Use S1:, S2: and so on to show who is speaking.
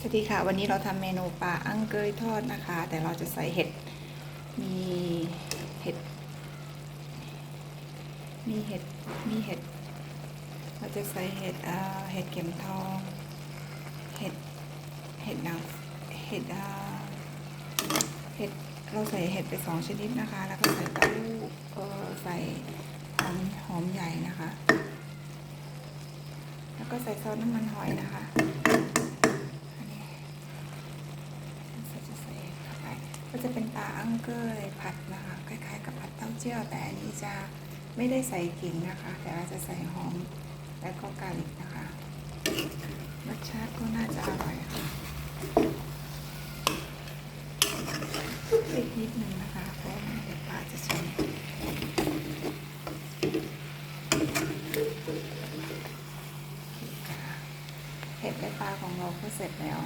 S1: สวัสดีค่ะ วันนี้เราทำเมนูปลาอังเกยทอดนะคะ แต่เราจะใส่เห็ด มีเห็ด มีเห็ด มีเห็ด เราจะใส่เห็ดอ่าเห็ดเข็มทอง เห็ด เห็ดนางเห็ดอ่าเห็ด เราใส่เห็ดไปสองชนิดนะคะ แล้วก็ใส่เต้าหู้เออใส่หอมหอมใหญ่นะคะ แล้วก็ใส่ซอสน้ำมันหอยนะคะ อันนี้เราจะใส่เข้าไป ก็จะเป็นปลาอังเกยผัดนะคะคล้ายๆ กับผัดเต้าเจี้ยวแต่อันนี้จะไม่ได้ใส่กิ่งนะคะ แต่ว่าจะใส่หอมและก็กาลิกนะคะรสชาติก็น่าจะอร่อยค่ะอีกนิดนึงนะคะเพราะเดี๋ยวปลาจะช้ำเห็ดและปลาของเราก็เสร็จแล้ว